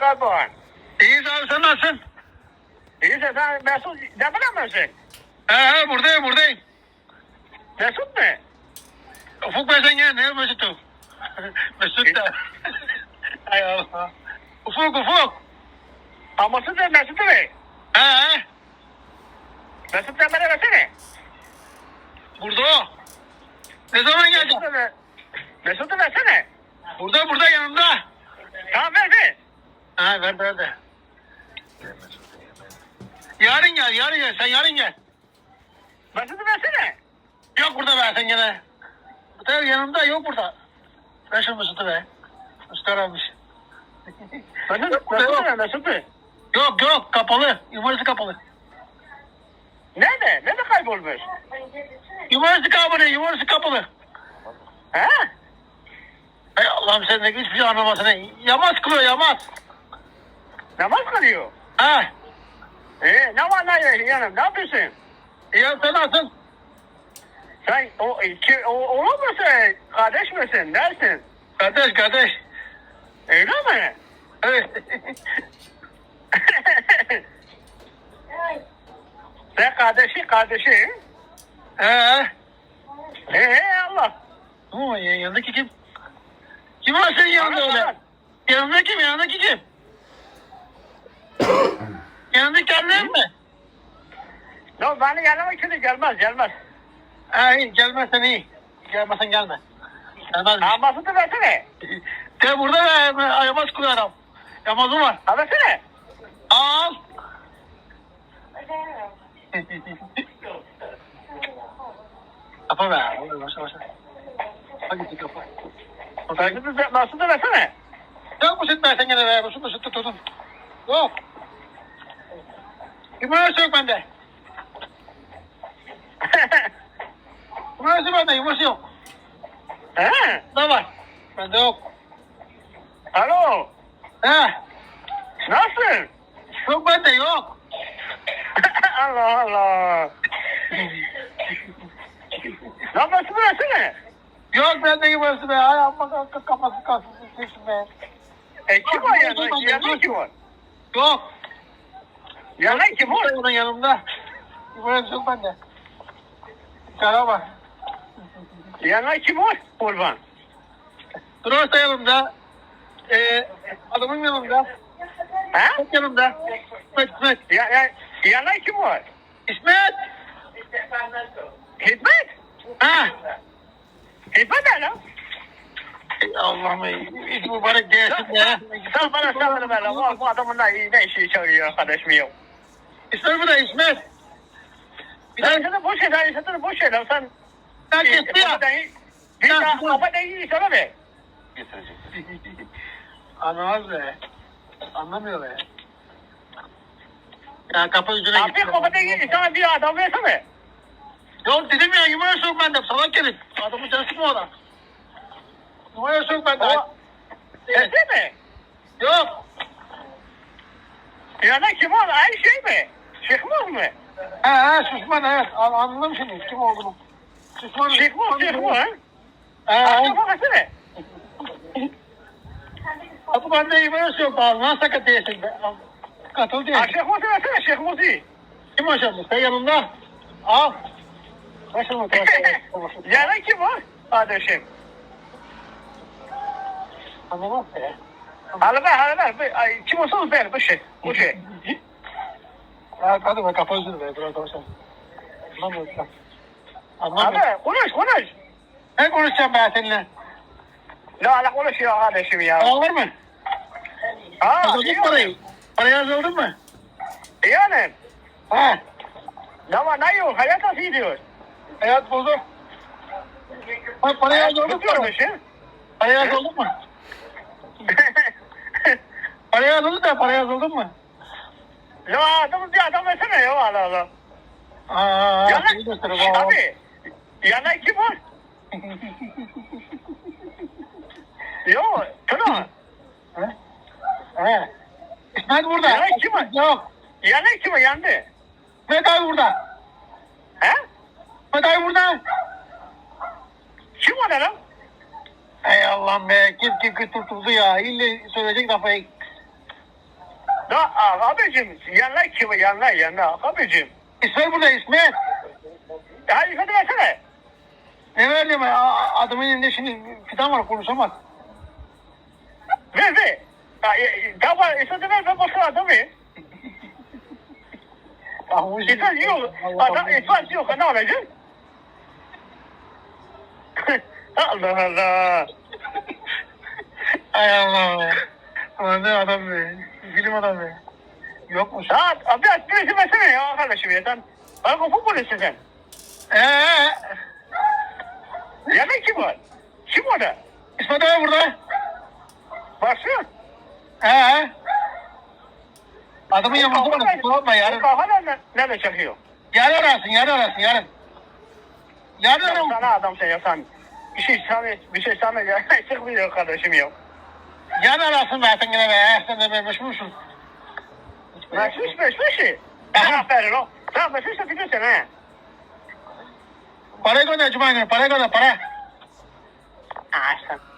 Kayboğan. İyiyiz abi sen nasılsın? İyiyse sen Mesut ne bilemezsin? He he buradayım buradayım. Mesut mu? Ufuk ben sen gel ne Mesut'u? Mesut da. Hay Allah. Ufuk ufuk. Aması da Mesut'u mu? He he. Mesut da bana versene. Burada o. Ne zaman ver. Mesut'u versene. Burada burada yanımda. Tamam ver ver. Ha ver ver de. Yarın gel yarın gel sen yarın gel. Mesut'u versene. Yok burada be sen gene. Burada yanımda yok burada. Ver şu Mesut'u be. Mesut aramış. Mesut, ver Mesut'u. Yok yok kapalı. Üniversite kapalı. Nerede? Nerede kaybolmuş? Üniversite kapalı. Üniversite kapalı. He? Hay Allah'ım sen de hiçbir şey anlamasın. Yamaz kılıyor yamaz. Namaz kılıyor. Ha. Ee, var ne yanım? Ne yapıyorsun? Ya sen nasılsın? Sen o, ki, o oğul musun? Kardeş misin? Dersin? Kardeş kardeş. Öyle mi? Evet. Sen kardeşi kardeşi. He. Ee Allah. Ama ya- yanındaki kim? Kim var senin yanında öyle? Yanındaki kim? Yanındaki kim? Yanındaki annen mi? Yok beni yanıma kimse gelmez gelmez. Ha iyi gelmezsen iyi. Gelmezsen gelme. Gelmez. Aması da versene. De burada be ayamaz kılıyorum. Yamazım var. Ha versene. Al. Kapa be. Başla başla. Hadi kapa. Mesut'u da, versene. Yok mu süt versen gene be. Bu süt süt tut tutun. Yok. Yumurta yok bende. Yumurta bende. Yumurta yok. He? Ne var? Bende yok. Alo. He. Nasılsın? Yok bende yok. Allah Allah. Lan Mesut'u versene. Yok bende yumurta be. Ay amma kafası kalsın. Seçim be. E kim var yanında? Yanında kim var? Yok. Yanında kim var? Onun yanımda. Yumurta yok bende. Kara bak. Yanında kim var? Kurban. Durursa yanımda. Ee, adamın yanımda. He? Çok yanımda. İsmet, İsmet. Ya, ya, yanında kim var? İsmet. Hikmet? Ha. Hikmet? Ey Allah'ım. İz mübarek gelsin be. Sen bana sabır ver. Bu, bu adamın ne, ne işi çağırıyor arkadaşım yok. İsmet bu da İsmet. Bir Sen daha sana boş ver, sen sana boş ver. Sen sen gitti ya. kafadan- Bir Ya, daha kafadan iyi sana be. Anlamaz be. Anlamıyor be. Ya kapı yüzüne Abi gitti. kafadan iyi sana bir adam versene. Yok dedim ya yumaya sok bende. Salak herif. Adamı cansı mı adam? Yumaya sok bende. O, versene. Yok. Yanında kim var? Aynı şey mi? Şıkmaz mı? He he Süsman evet. An anladım şimdi kim olduğunu. Süsman. Şıkmaz, şıkmaz. He he. Aşağı versene. Kapı bende yumaya sok. Nasıl sakat değilsin. Katıl değil. Aşağı versene, şıkmaz değil. Kim aşağıda? Sen yanımda. Al. Başım mı? Yanında kim var? Kardeşim. Anlamaz ya. Bir- ay, Kim olsa ver, bu şey. Bu şey. Ya hadi be kafa yüzünü be. Bırak konuşalım. Anlamıyorum sen. Anlamıyorum. Abi konuş, konuş. Ne konuşacağım ben seninle? Ne ala konuşuyor kardeşim ya. Ağlar mı? Ha, mı parayı? Parayı yazıldın mı? Yani Ha. ne var ne yok hayat nasıl gidiyor? Hayat bozuk. Ha, parayı bitiyor mı? mu? Parayı yazıldın mı? Parayı yazıldın da parayı yazıldın mı? Ya adam bir adam versene ya Allah Allah. Aa, Yana, abi yana var? Yok, tamam. He? He. İsmet burada. Var? Yok. Yana kim var yandı? İsmet abi burada. He? İsmet abi burada. Kim var lan? Ey Allah'ım be. Kim kim kim tutuldu ya. İlle söyleyecek kafayı. Da abicim yanına kim yanına yanına abicim. İsmail burada İsmail. Hadi ifade versene. Ne verdim ya? Adamın elinde şimdi fidan var konuşamaz. Ver ver. Tamam ifade ver ben başka adamı. Ah, İfade yok. Adam ifade yok ne olacak? Allah Allah. Ay Allah. Ne adam be. Bilim adamı be. Yokmuş. Ha biraz birisi versene ya kardeşim ya sen. Bana kapı polisi sen. Eee. Yanında kim var? Kim orada? İsmail abi burada. Baksın. Eee. Adamın yanında var. Kullanma yarın. Kahve ne, nerede çakıyor? Yarın arasın, yarın arasın, yarın. Yarın Ya arasın. sana adam sen ya sen. Bir şey sana bir şey sana ya çıkmıyor kardeşim ya. Yan anasını versin yine be. Sen mas vermiş misin? isso vermiş. não Aferin o. Tamam vermişse gidiyorsun ha. Para gönder Cuma günü. Para gönder para. Aslan.